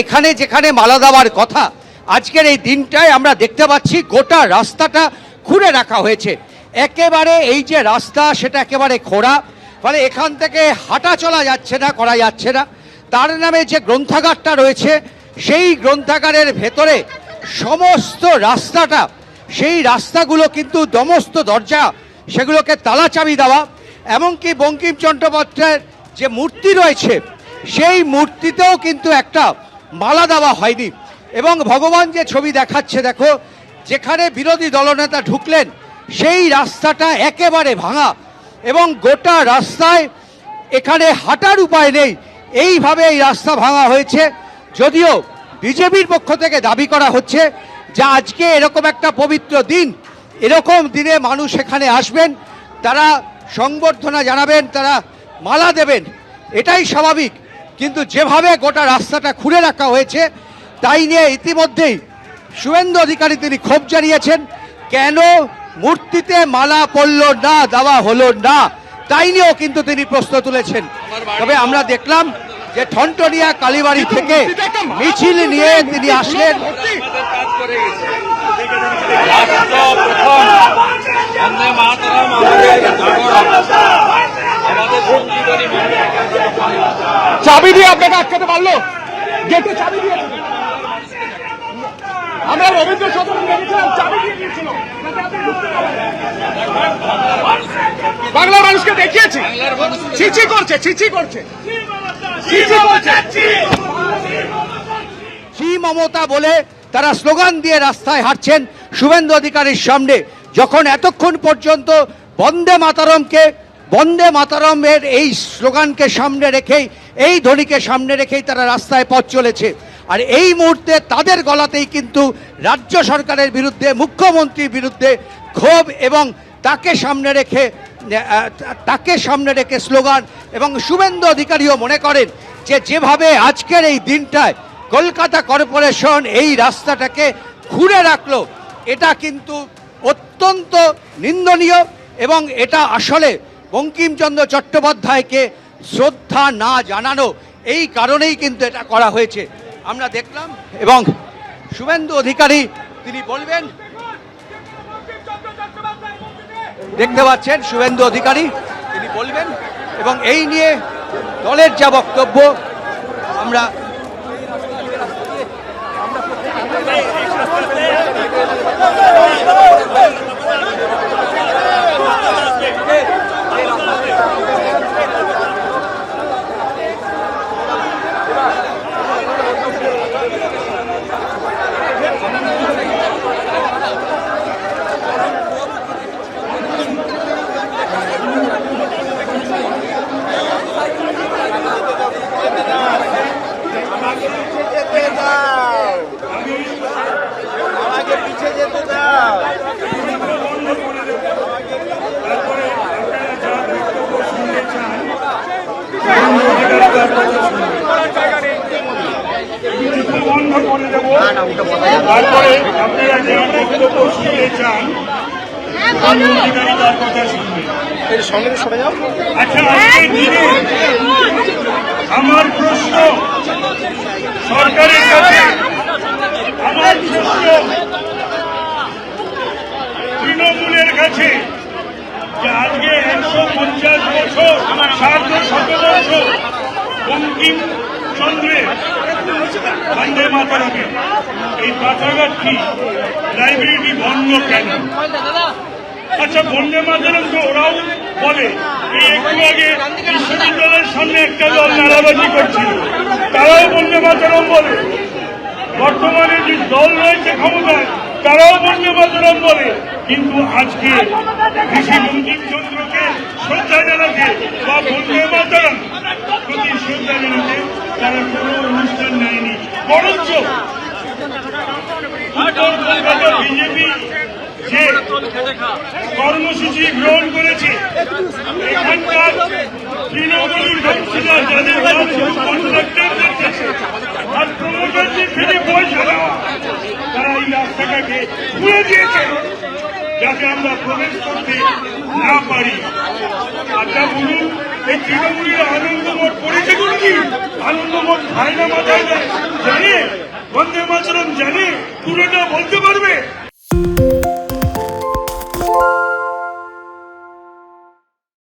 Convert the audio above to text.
এখানে যেখানে মালা দেওয়ার কথা, আজকের এই দিনটায় আমরা দেখতে পাচ্ছি গোটা রাস্তাটা খুঁড়ে রাখা হয়েছে। একেবারে এই যে রাস্তা, সেটা একেবারে খোঁড়া, ফলে এখান থেকে হাঁটা চলা যাচ্ছে না, করা যাচ্ছে না। তার নামে যে গ্রন্থাগারটা রয়েছে, সেই গ্রন্থাগারের ভেতরে সমস্ত রাস্তাটা, সেই রাস্তাগুলো কিন্তু সমস্ত দরজা, সেগুলোকে তালা চাবি দেওয়া, এমনকি বঙ্কিম চট্টোপাধ্যায়ের যে মূর্তি রয়েছে, সেই মূর্তিতেও কিন্তু একটা মালা দেওয়া হয়নি। এবং ভগবান যে ছবি দেখাচ্ছে, দেখো, যেখানে বিরোধী দলনেতা ঢুকলেন, সেই রাস্তাটা একেবারে ভাঙা। এবং গোটা রাস্তায় এখানে হাঁটার উপায় নেই। এইভাবে এই রাস্তা ভাঙা হয়েছে। যদিও বিজেপির পক্ষ থেকে দাবি করা হচ্ছে যে আজকে এরকম একটা পবিত্র দিন, এরকম দিনে মানুষ এখানে আসবেন, তারা সংবর্ধনা জানাবেন, তারা মালা দেবেন। এটাই স্বাভাবিক। কিন্তু যেভাবে গোটা রাস্তাটা খুঁড়ে রাখা হয়েছে তাই নিয়ে ইতিমধ্যেই শুভেন্দু অধিকারী তিনি ক্ষোভ জানিয়েছেন কেন মূর্তিতে মালা পড়ল না দেওয়া হলো না তাই নিয়েও কিন্তু তিনি প্রশ্ন তুলেছেন। তবে আমরা দেখলাম যে ঠনটনিয়া কালীবাড়ি থেকে মিছিল নিয়ে তিনি আসলেন। আমাদের জাগরণ আমাদের সঞ্জীবনী চাবি দিয়ে আপনাকে আটকাতে পারল? গেটে চাবি দিয়ে আমরা রবীন্দ্র সদন দেখেছিলাম চাবি দিয়ে। বাংলার মানুষকে দেখিয়েছি। ছিচি করছে ছিচি করছে। শ্রী মমতা বলে তারা স্লোগান দিয়ে রাস্তায় হাঁটছেন শুভেন্দু অধিকারীর সামনে। যখন এতক্ষণ পর্যন্ত বন্দে মাতারমকে বন্দে মাতারমের এই স্লোগানকে সামনে রেখেই, এই ধ্বনিকে সামনে রেখেই তারা রাস্তায় পথ চলেছে। আর এই মুহূর্তে তাদের গলাতেই কিন্তু রাজ্য সরকারের বিরুদ্ধে, মুখ্যমন্ত্রীর বিরুদ্ধে ক্ষোভ এবং তাকে সামনে রেখে তাকে সামনে রেখে স্লোগান এবং শুভেন্দু অধিকারীও মনে করেন যে যেভাবে আজকের এই দিনটায় কলকাতা কর্পোরেশন এই রাস্তাটাকে ঘুরে রাখল, এটা কিন্তু অত্যন্ত নিন্দনীয় এবং এটা আসলে বঙ্কিমচন্দ্র চট্টোপাধ্যায়কে শ্রদ্ধা না জানানো, এই কারণেই কিন্তু এটা করা হয়েছে। আমরা দেখলাম এবং শুভেন্দু অধিকারী তিনি বলবেন, দেখতে পাচ্ছেন শুভেন্দু অধিকারী, তিনি বলবেন, এবং এই নিয়ে দলের যা বক্তব্য, আমরা বন্ধ দেবো তারপরে আপনারা যারা বক্তব্য শুনতে চান। অধিকারী তার কথা আচ্ছা আজকের দিনে আমার প্রশ্ন সরকারের কাছে। আমার প্রশ্ন তৃণমূলের কাছে যে আজকে একশো পঞ্চাশ বছর সার্ধ শত বছর বঙ্কিম চন্দ্রের বন্দে মাতারমে। এই পাঠাগারটি লাইব্রেরিটি বন্ধ কেন? আচ্ছা বন্দে মাতারম ওরাও বলে, এই একটু আগে বিশ্ববিদ্যালয়ের সামনে একটা দল নারাবাজি করছিল। তারাও বন্দে মাতারম বলে। বর্তমানে যে দল রয়েছে ক্ষমতায়, তারাও বন্দে মাতারম বলে। কিন্তু আজকে ঋষি বঙ্কিমচন্দ্রকে শ্রদ্ধা জানাতে বা বন্দে মাতারম প্রতি শ্রদ্ধা জানাতে তারা কোনো অনুষ্ঠান নেয়নি। বরঞ্চ বিজেপি যে কর্মসূচি গ্রহণ করেছে, এখানকার তৃণমূল কাউন্সিলর যাদের নাম আর প্রমোটারদের থেকে পয়সা দেওয়া, তারা এই রাস্তাটাকে খুলে দিয়েছে। যাতে আমরা প্রবেশ করতে না পারি। আচ্ছা বলুন, এই তৃণমূলের আনন্দমঠ পড়েছে কি? আনন্দমঠ খায় মাথায় দেয়